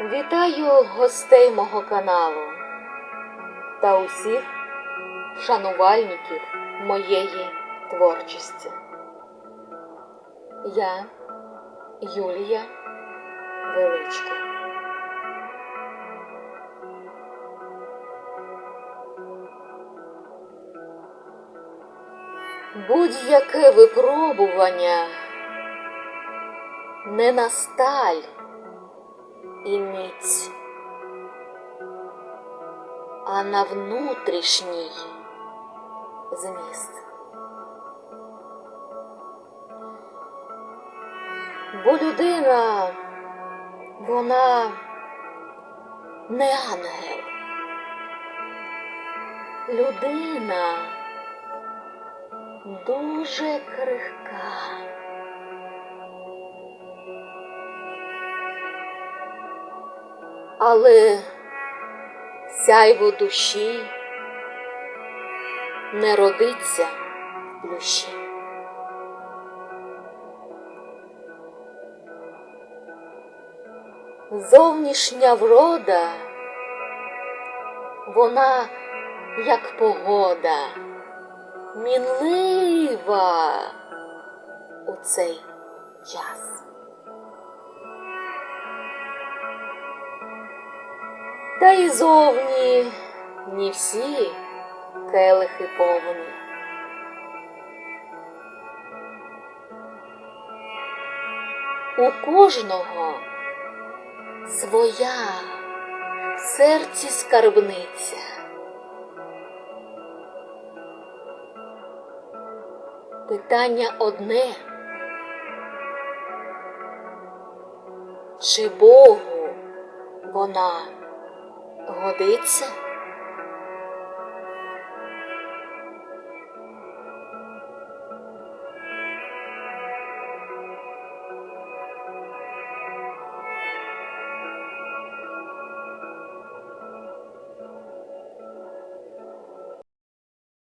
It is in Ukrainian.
Вітаю гостей мого каналу та усіх шанувальників моєї творчості. Я Юлія Величко. Будь-яке випробування не на сталь а на внутрішній зміст. Бо людина, вона не ангел. Людина дуже крихка. Але сяйво душі не родиться в плющі. Зовнішня врода, вона як погода, мінлива у цей час. Та й зовні не всі келихи повні. У кожного своя в серці скарбниця. Питання одне. Чи Богу вона годиться?